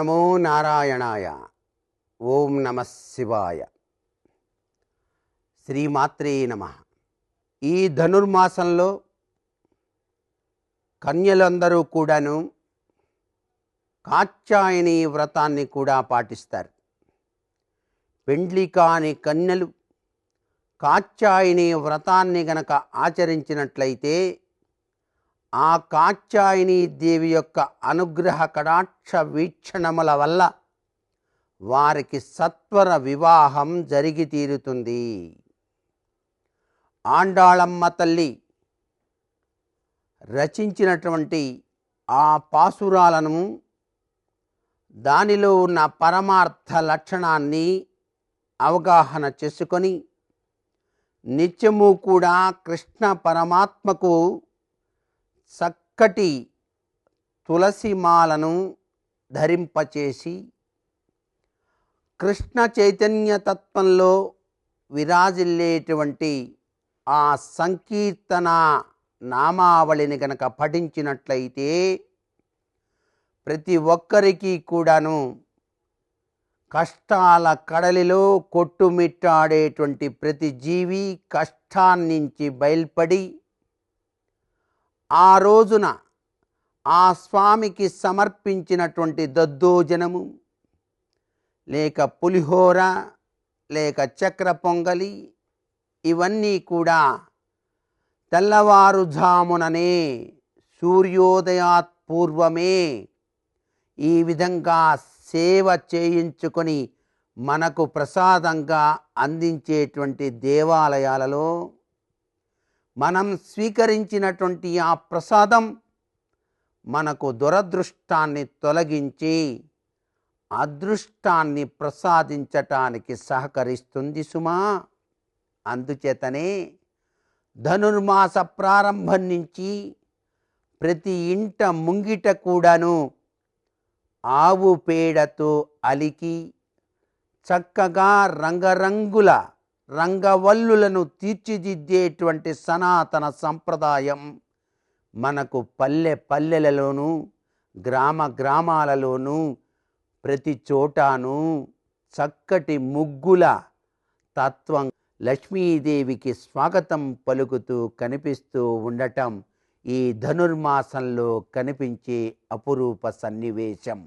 నమో నారాయణాయ. ఓం నమ శివాయ. శ్రీమాత్రే నమ. ఈ ధనుర్మాసంలో కన్యలందరూ కూడాను కాత్యాయని వ్రతాన్ని కూడా పాటిస్తారు. పెండ్లి కాని కన్యలు కాత్యాయని వ్రతాన్ని గనక ఆచరించినట్లయితే ఆ కాత్యాయని దేవి యొక్క అనుగ్రహ కటాక్ష వీక్షణముల వల్ల వారికి సత్వర వివాహం జరిగి తీరుతుంది. ఆండాళమ్మ తల్లి రచించినటువంటి ఆ పాసురాలను దానిలో ఉన్న పరమార్థ లక్షణాన్ని అవగాహన చేసుకొని నిత్యము కూడా కృష్ణ పరమాత్మకు చక్కటి తులసిమాలను ధరింపచేసి కృష్ణ చైతన్య తత్వంలో విరాజిల్లేటువంటి ఆ సంకీర్తన నామావళిని గనక పఠించినట్లయితే ప్రతి ఒక్కరికి కూడాను కష్టాల కడలిలో కొట్టుమిట్టాడేటువంటి ప్రతి జీవి కష్టాన్నించి బయల్పడి ఆ రోజున ఆ స్వామికి సమర్పించినటువంటి దద్దోజనము లేక పులిహోర లేక చక్ర పొంగలి ఇవన్నీ కూడా తెల్లవారుజాముననే సూర్యోదయాత్ పూర్వమే ఈ విధంగా సేవ చేయించుకొని మనకు ప్రసాదంగా అందించేటువంటి దేవాలయాలలో మనం స్వీకరించినటువంటి ఆ ప్రసాదం మనకు దురదృష్టాన్ని తొలగించి అదృష్టాన్ని ప్రసాదించటానికి సహకరిస్తుంది సుమా. అందుచేతనే ధనుర్మాస ప్రారంభం నుంచి ప్రతి ఇంట ముంగిట కూడాను ఆవు పేడతో అలికి చక్కగా రంగరంగుల రంగవల్లులను తీర్చిదిద్దేటువంటి సనాతన సంప్రదాయం మనకు పల్లె పల్లెలలోనూ గ్రామ గ్రామాలలోనూ ప్రతి చోటాను చక్కటి ముగ్గుల తత్వం లక్ష్మీదేవికి స్వాగతం పలుకుతూ కనిపిస్తూ ఉండటం ఈ ధనుర్మాసంలో కనిపించే అపురూప సన్నివేశం.